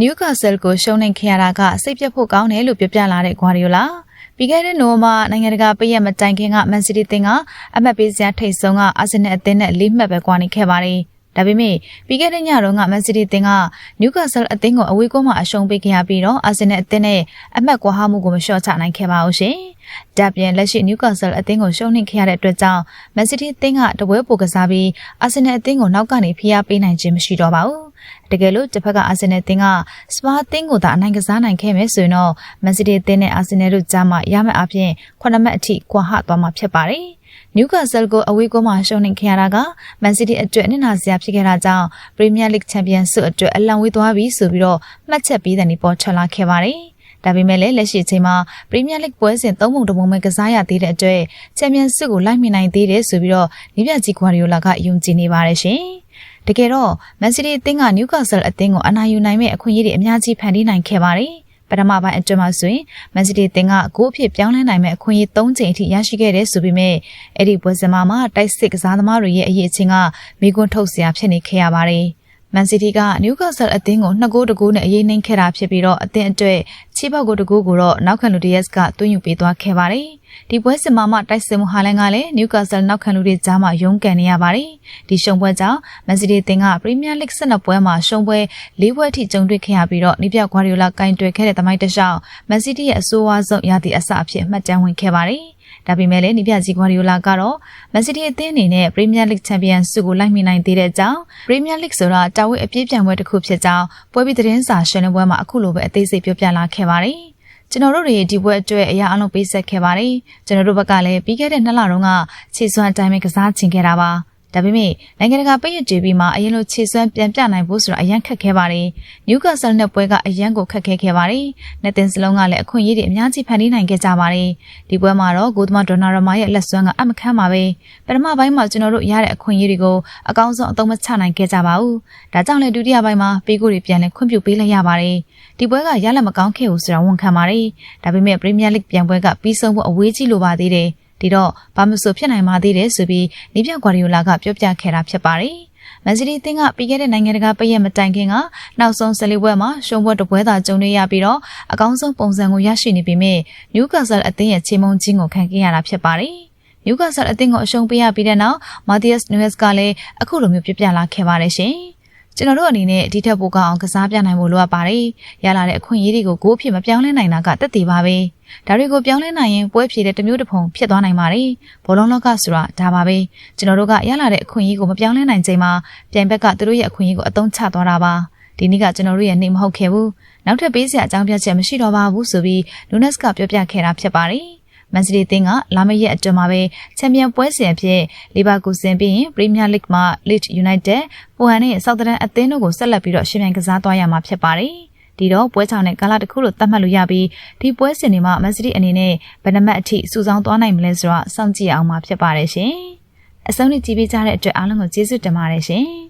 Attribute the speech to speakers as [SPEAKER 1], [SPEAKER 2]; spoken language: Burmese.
[SPEAKER 1] နယူကာဆယ်ကိုရှုံးနေခဲ့ရတာကစိတ်ပြတ်ဖို့ကောင်းတယ်လို့ပြောပြလာတဲ့ဂွာဒီယိုလာပြီးခဲ့တဲ့နိုဝင်ဘာနိုင်ငံတကာပိတ်ရက်မတိုင်ခင်ကမန်စီးတီးတင်ကအမှတ်ပေးစရာထိတ်ဆုံးကအာဆင်နယ်အသင်းနဲ့လေးမှတ်ပဲကွာနေခဲ့ပါတယ်ဒါပေမဲ့ပြီးခဲ့တဲ့ညတော့ကမန်စီးတီးတင်ကနယူကာဆယ်အသင်းကိုအဝေးကွန်းမှာအရှုံးပေးခဲ့ရပြီးတော့အာဆင်နယ်အသင်းနဲ့အမှတ်ကွာဟမှုကိုမလျှော့ချနိုင်ခဲ့ပါဘူးရှင်။ဒါပြင်လက်ရှိနယူကာဆယ်အသင်းကိုရှုံးနိမ့်ခဲ့ရတဲ့အတွက်ကြောင့်မန်စီးတီးအသင်းကတပွဲပိုကစားပြီးအာဆင်နယ်အသင်းကိုနောက်ကနေဖိအားပေးနိုင်ခြင်းမရှိတော့ပါဘူး။ တကယ်လို့တစ်ဖက်ကအာဆင်နယ်အသင်းကစပါအသင်းကိုသာအနိုင်ကစားနိုင်ခဲ့မယ်ဆိုရင်တော့မန်စီးတီးအသင်းနဲ့အာဆင်နယ်တို့ကြားမှာရမယ့်အပြင်9မှတ်အထိကွာဟသွားမှာဖြစ်ပါတယ်။နယူကာဆယ်ကိုအဝေးကွန်းမှာရှုံးနိမ့်ခဲ့ရတာကမန်စီးတီးအတွက်နစ်နာစရာဖြစ်ခဲ့တာကြောင့်ပရီးမီးယားလိဂ်ချန်ပီယံဆုအတွက်အလံဝေးသွားပြီဆိုပြီးတော့မှတ်ချက်ပေးတဲ့နေပေါ်ထွက်လာခဲ့ပါတယ်။ဒါပေမဲ့လည်းလက်ရှိအချိန်မှာပရီးမီးယားလိဂ်ပွဲစဉ်၃ပုံတစ်ပုံပဲကစားရသေးတဲ့အတွက်ချန်ပီယံဆုကိုလိုက်မိနိုင်သေးတယ်ဆိုပြီးတော့နီးပြကြီးဂွာရီယိုလာကယုံကြည်နေပါတယ်ရှင်။ တကယ်တော့မန်စီးတီးအသင်းကနယူကာဆယ်အသင်းကိုအနိုင်ယူနိုင်မဲ့အခွင့်အရေးတွေအများကြီးဖန်တီးနိုင်ခဲ့ပါတယ်။ပထမပိုင်းအတွင်းမှာဆိုရင်မန်စီးတီးတင်ကဂိုးအဖြစ်ပြောင်းလဲနိုင်မဲ့အခွင့်အရေး၃ချိန်အထိရရှိခဲ့တဲ့ဆိုပေမဲ့အဲ့ဒီပွဲစဉ်မှာတိုက်စစ်ကစားသမားတွေရဲ့အရေးအချင်းကမိကွန်းထုတ်စရာဖြစ်နေခဲ့ရပါတယ်။ မန်စီးတီးကနယူကာဆယ်အသင်းကိုနှစ်ဂိုးတကူနဲ့အရေးနှိမ်ခဲ့တာဖြစ်ပြီးတော့အသင်းအတွက်ချီပေါက်ကိုတကူကိုတော့နောက်ခံလူဒီယက်စ်ကသွင်းယူပေးသွားခဲ့ပါတယ်။ဒီပွဲစဉ်မှာမှတိုက်စစ်မှုဟာလန်ကလည်းနယူကာဆယ်နောက်ခံလူတွေကြားမှာရုန်းကန်နေရပါတယ်။ဒီရှုံပွဲကြောင့်မန်စီးတီးတင်ကပရီးမီးယားလိဂ်12ပွဲမှာရှုံပွဲ၄ပွဲထိကြုံတွေ့ခဲ့ရပြီးတော့နီးပြဂွာဒီယိုလာကင်တွယ်ခဲ့တဲ့သမိုင်းတစ်လျှောက်မန်စီးတီးရဲ့အဆိုးဝါးဆုံးရာသီအစအဖြစ်မှတ်တမ်းဝင်ခဲ့ပါတယ်။ ဒါပေမဲ့လည်းနီးပြကြီးဂွာဒီယိုလာကတော့မန်စီးတီးအသင်းအနေနဲ့ပရီးမီးယားလိဂ်ချန်ပီယံဆုကိုလိုက်မိနိုင်သေးတဲ့အကြောင်းပရီးမီးယားလိဂ်ဆိုတာတာဝဲအပြည့်ပြန်ပွဲတစ်ခုဖြစ်ကြောင်းပွဲပြီးသတင်းစာရှင်းလင်းပွဲမှာအခုလိုပဲအသေးစိတ်ပြောပြလာခဲ့ပါတယ်။ကျွန်တော်တို့တွေဒီပွဲအတွက်အရာအလုံးပေးဆက်ခဲ့ပါတယ်။ကျွန်တော်တို့ဘက်ကလည်းပြီးခဲ့တဲ့နှစ်လတုန်းကခြေစွမ်းအတိုင်းပဲကစားချင်ခဲ့တာပါ။ ဒါပေမဲ့နိုင်ငံတကာပိတ်ရကြေပြီးမှအရင်လိုခြေစွမ်းပြန်ပြနိုင်ဖို့ဆိုတာအရန်ခက်ခဲပါတယ်။နယူကာဆယ်နဲ့ပွဲကအရန်ကိုခက်ခဲခဲ့ပါတယ်။နှစ်သင်းစလုံးကလည်းအခွင့်အရေးတွေအများကြီးဖန်တီးနိုင်ခဲ့ကြပါတယ်။ဒီပွဲမှာတော့ဂိုသမဒေါ်နာရမာရဲ့လက်စွမ်းကအမခမ်းပါပဲ။ပထမပိုင်းမှာကျွန်တော်တို့ရတဲ့အခွင့်အရေးတွေကိုအကောင်းဆုံးအသုံးမချနိုင်ခဲ့ကြပါဘူး။ဒါကြောင့်လည်းဒုတိယပိုင်းမှာပေးကိုတွေပြန်လဲခွင့်ပြုပေးလိုက်ရပါတယ်။ဒီပွဲကရလက်မကောင်းခဲ့ဘူးဆိုတာဝန်ခံပါတယ်။ဒါပေမဲ့ပရီးမီးယားလိဂ်ပြန်ပွဲကပြီးဆုံးဖို့အဝေးကြီးလိုပါသေးတယ်။ ဒီတော့ဘာမဆိုဖြစ်နိုင်ပါသေးတယ်ဆိုပြီးနီးပြဂွာဒီယိုလာကပြောပြခဲ့တာဖြစ်ပါတယ်။မန်စီးတီးအသင်းကပြီးခဲ့တဲ့နိုင်ငံတကာပိတ်ရက်မတိုင်ခင်ကနောက်ဆုံးဆယ်လေးပွဲမှာရှုံးပွဲတစ်ပွဲသာကြုံနေရပြီးတော့အကောင်းဆုံးပုံစံကိုရရှိနေပေမဲ့နယူကာဆယ်အသင်းရဲ့ချေမုံချင်းကိုခံခဲ့ရတာဖြစ်ပါတယ်။နယူကာဆယ်အသင်းကိုအရှုံးပေးရပြီးတဲ့နောက်မာသီယက်စ်နူယက်စ်ကလည်းအခုလိုမျိုးပြပြလာခဲ့ပါတယ်ရှင်။ကျွန်တော်တို့အနေနဲ့ဒီထက်ပိုကောင်းအောင်ကစားပြနိုင်ဖို့လိုအပ်ပါတယ်။ရလာတဲ့အခွင့်အရေးတွေကိုကိုယ်ဖြစ်မပြောင်းလဲနိုင်တာကတက်တည်ပါပဲ။ ဒါတွေကိုပြောင်းလဲနိုင်ရင်ပွဲဖြေတဲ့တမျိုးတစ်ဖုံဖြစ်သွားနိုင်ပါတယ်။ဘောလုံးလောကဆိုတာဒါပါပဲ။ကျွန်တော်တို့ကရလာတဲ့အခွင့်အရေးကိုမပြောင်းလဲနိုင်ချိန်မှာပြိုင်ဘက်ကသူတို့ရဲ့အခွင့်အရေးကိုအသုံးချသွားတာပါ။ဒီနေ့ကကျွန်တော်တို့ရဲ့နေမဟုတ်ခဲ့ဘူး။နောက်ထပ်ပေးစရာအကြောင်းပြချက်မရှိတော့ပါဘူးဆိုပြီးလူနက်စ်ကပြောပြခဲ့တာဖြစ်ပါတယ်။မန်စီးတီးအသင်းကလာမယ့်ရက်အတွင်းမှာပဲချန်ပီယံပွဲစဉ်အဖြစ်လီဗာပူးဆင်ပြီးရင်ပရီးမီးယားလိဂ်မှာ Leeds United ပူဟန်နဲ့ဆောက်သတန်အသင်းတို့ကိုဆက်လက်ပြီးတော့ရှင်ပြိုင်ကစားသွားရမှာဖြစ်ပါတယ်။ ဒီတော့ပွဲချောင်းနဲ့ကာလတစ်ခုလို့သတ်မှတ်လို့ရပြီးဒီပွဲစဉ်တွေမှာမန်စီးတီးအနေနဲ့ဘယ်နှမတ်အထိစုဆောင်းသွားနိုင်မလဲဆိုတော့စောင့်ကြည့်အောင်မှာဖြစ်ပါတယ်ရှင်။အဆုံးနဲ့ကြည့်ပေးကြတဲ့အတွက်အားလုံးကိုကျေးဇူးတင်ပါတယ်ရှင်။